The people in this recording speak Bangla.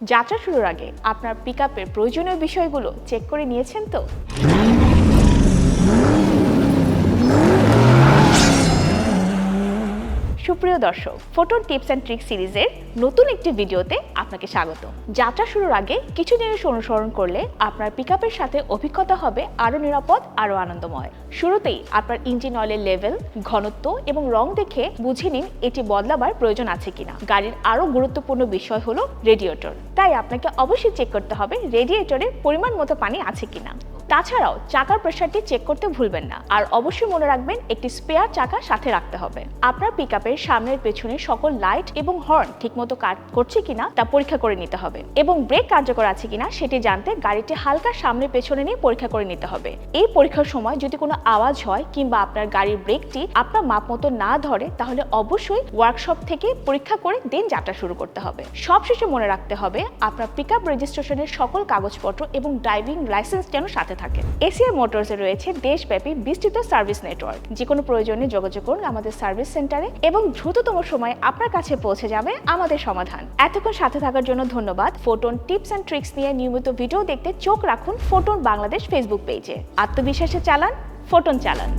যাত্রা শুরুর আগে আপনার পিক আপের প্রয়োজনীয় বিষয়গুলো চেক করে নিয়েছেন তো? সুপ্রিয় দর্শক ফোটন টিপস অ্যান্ড ট্রিক সিরিজের নতুন একটি ভিডিওতে আপনাকে স্বাগত। যাত্রা শুরুর আগে কিছু জিনিস অনুসরণ করলে আপনার পিকআপের সাথে অভিজ্ঞতা হবে আরও নিরাপদ, আরও আনন্দময়। শুরুতেই আপনার ইঞ্জিন অয়েলের লেভেল, ঘনত্ব এবং রং দেখে বুঝে নিন এটি বদলাবার প্রয়োজন আছে কিনা। গাড়ির আরও গুরুত্বপূর্ণ বিষয় হলো রেডিয়েটর। তাই আপনাকে অবশ্যই চেক করতে হবে রেডিয়েটরের পরিমাণ মতো পানি আছে কিনা। তাছাড়াও চাকার প্রেশারটি চেক করতে ভুলবেন না। আর অবশ্যই মনে রাখবেন, একটি স্পেয়ার চাকা সাথে রাখতে হবে। আপনার পিকআপের সামনের পেছনে সকল লাইট এবং হর্ন ঠিকমতো কাজ করছে কিনা তা পরীক্ষা করে নিতে হবে। এবং ব্রেক কার্যকর আছে কিনা সেটি জানতে গাড়িটি হালকা সামনে পেছনে নিয়ে পরীক্ষা করে নিতে হবে। এই পরীক্ষার সময় যদি কোনো আওয়াজ হয় কিংবা আপনার গাড়ির ব্রেকটি আপনার মাপ মতো না ধরে, তাহলে অবশ্যই ওয়ার্কশপ থেকে পরীক্ষা করে দিন যাত্রা শুরু করতে হবে। সবশেষে মনে রাখতে হবে, আপনার পিকআপ রেজিস্ট্রেশনের সকল কাগজপত্র এবং ড্রাইভিং লাইসেন্স যেন সাথে থাকে। এসিআর মোটরসে রয়েছে দেশব্যাপী বিস্তৃত সার্ভিস নেটওয়ার্ক। যে কোনো প্রয়োজনে যোগাযোগ করুন আমাদের সার্ভিস সেন্টারে এবং দ্রুততম সময়ে আপনার কাছে পৌঁছে যাবে আমাদের সমাধান। এতক্ষণ সাথে থাকার জন্য ধন্যবাদ। ফোটন টিপস অ্যান্ড ট্রিক্স নিয়ে নিয়মিত ভিডিও দেখতে চোখ রাখুন ফোটন বাংলাদেশ ফেসবুক পেজে আত্মবিশ্বাসে চালান ফোটন চালান।